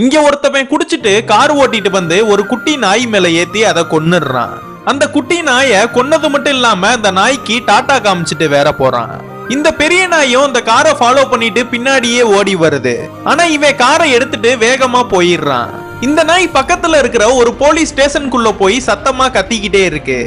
இங்க ஒருத்தவன் குடிச்சிட்டு கார் ஓட்டிட்டு வந்து ஒரு குட்டி நாய் மேல ஏத்தி அதை கொன்னுடுறான். அந்த குட்டி நாயை கொன்னது மட்டும் இல்லாம அந்த நாய்க்கு டாட்டா காமிச்சிட்டு வேற போறான். இந்த பெரிய நாயும் இந்த காரை ஃபாலோ பண்ணிட்டு பின்னாடியே ஓடி வருது. ஆனா இவன் காரை எடுத்துட்டு வேகமா போயிடுறான். இந்த நாய் பக்கத்துல இருக்கிற ஒரு போலீஸ் ஸ்டேஷனுக்குள்ள போய் சத்தமா கத்திக்கிட்டே இருக்கு.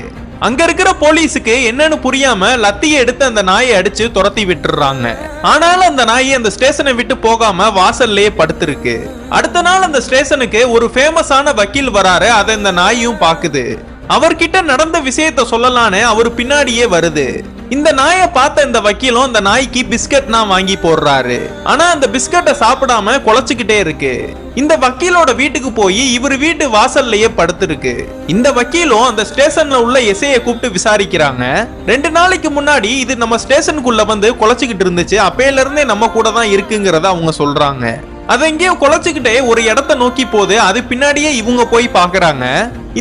அங்க இருக்கிற போலீஸுக்கு என்னன்னு புரியாம லத்தியை எடுத்து அந்த நாயை அடிச்சு துரத்தி விட்டுறாங்க. ஆனாலும் அந்த நாய் அந்த ஸ்டேஷனை விட்டு போகாம வாசல்லையே படுத்திருக்கு. அடுத்த நாள் அந்த ஸ்டேஷனுக்கு ஒரு ஃபேமஸான வக்கீல் வராரு. அதை இந்த நாயும் பாக்குது அவர்கிட்ட நடந்த விஷயத்த சொல்லலான்னு அவர் பின்னாடியே வருது. இந்த நாயை பார்த்த இந்த வக்கீலும் அந்த நாய்க்கு பிஸ்கட்னா வாங்கி போடுறாரு. ஆனா அந்த பிஸ்கட்டை சாப்பிடாம குலைச்சுக்கிட்டே இருக்கு. இந்த வக்கீலோட வீட்டுக்கு போய் இவர் வீட்டு வாசல்லையே படுத்துருக்கு. இந்த வக்கீலும் அந்த ஸ்டேஷன்ல உள்ள எஸ்ஐய கூப்பிட்டு விசாரிக்கிறாங்க. ரெண்டு நாளைக்கு முன்னாடி இது நம்ம ஸ்டேஷனுக்குள்ள வந்து குலைச்சுக்கிட்டு இருந்துச்சு. அப்பையில இருந்தே நம்ம கூட தான் இருக்குங்கிறத அவங்க சொல்றாங்க. அதை எங்கேயோ குலைச்சுக்கிட்டே ஒரு இடத்த நோக்கி போகுது அது பின்னாடியே இவங்க போய் பாக்குறாங்க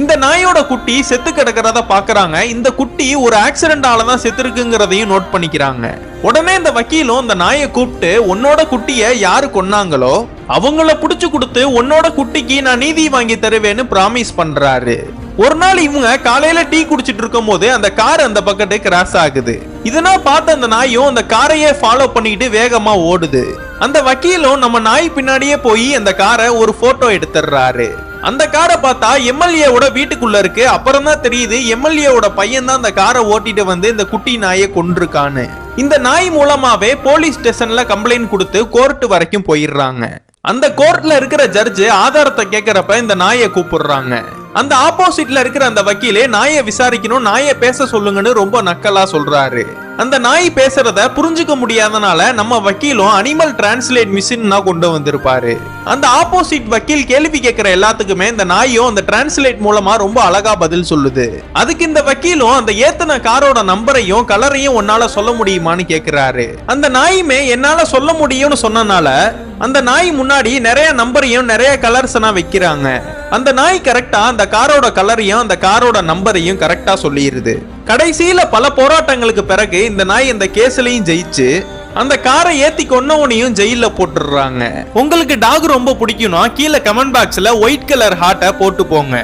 இந்த நாயோட குட்டி செத்து கிடக்கிறத பாக்குறாங்க இந்த குட்டி ஒரு ஆக்சிடென்டால தான் செத்துருக்குங்கிறதையும் நோட் பண்ணிக்கிறாங்க. உடனே இந்த வக்கீலும் இந்த நாயை கூப்பிட்டு உன்னோட குட்டிய யாரு கொன்னாங்களோ அவங்கள புடிச்சு கொடுத்து உன்னோட குட்டிக்கு நான் நீதி வாங்கி தருவேன்னு பிராமிஸ் பண்றாரு. ஒரு நாள் இவங்க காலையில டீ குடிச்சிட்டு இருக்கும் போது அந்த கார் அந்த பக்கத்து கிராஸ் ஆகுது. இதனால் பார்த்த அந்த நாயும் அந்த காரையே ஃபாலோ பண்ணிட்டு வேகமா ஓடுது. அந்த வக்கீலும் நம்ம நாய் பின்னாடியே போய் அந்த காரை ஒரு போட்டோ எடுத்துடுறாரு. அந்த காரை பார்த்தா எம்எல்ஏவோட வீட்டுக்குள்ள இருக்கு. அப்புறம் தான் தெரியுது எம்எல்ஏவோட பையன் தான் அந்த காரை ஓட்டிட்டு வந்து இந்த குட்டி நாயை கொண்டிருக்கான்னு இந்த நாய் மூலமாவே போலீஸ் ஸ்டேஷன்ல கம்ப்ளைண்ட் கொடுத்து கோர்ட் வரைக்கும் போயிடுறாங்க. அந்த கோர்ட்ல இருக்கிற ஜட்ஜு ஆதாரத்தை கேட்கறப்ப இந்த நாயை கூப்பிடுறாங்க. அந்த ஆப்போசிட்ல இருக்கிற அந்த வக்கீலே நாயை விசாரிக்கணும் நாயை பேச சொல்லுங்கன்னு ரொம்ப நக்கலா சொல்றாரு. அந்த நாய் பேசுறத புரிஞ்சுக்க முடியாதனால நம்ம வக்கீலும் அனிமல் டிரான்ஸ்லேட் மிஷின் கொண்டு வந்திருப்பாரு. அந்த ஆப்போசிட் வக்கீல் கேள்வி கேட்கிற எல்லாத்துக்குமே இந்த நாயும் அந்த டிரான்ஸ்லேட் மூலமா ரொம்ப அழகா பதில் சொல்லுது. அதுக்கு இந்த வக்கீலும் அந்த ஏத்தன காரோட நம்பரையும் கலரையும் உன்னால சொல்ல முடியுமான்னு கேக்குறாரு. அந்த நாயுமே என்னால சொல்ல முடியும்னு சொன்னனால அந்த நாய் முன்னாடி நிறைய நம்பரையும் நிறைய கலர்ஸ் வைக்கிறாங்க. அந்த நாய் கரெக்டா அந்த காரோட கலரையும் அந்த காரோட நம்பரையும் கரெக்டா சொல்லிடுது கடைசியில பல போராட்டங்களுக்கு பிறகு இந்த நாய் இந்த கேஸ்லயும் ஜெயிச்சு அந்த காரை ஏத்தி கொன்னவனையும் ஜெயில போட்டுடுறாங்க. உங்களுக்கு டாக் ரொம்ப பிடிக்கும்னா கீழே கமெண்ட் பாக்ஸ்ல ஒயிட் கலர் ஹார்ட்டை போட்டு போங்க.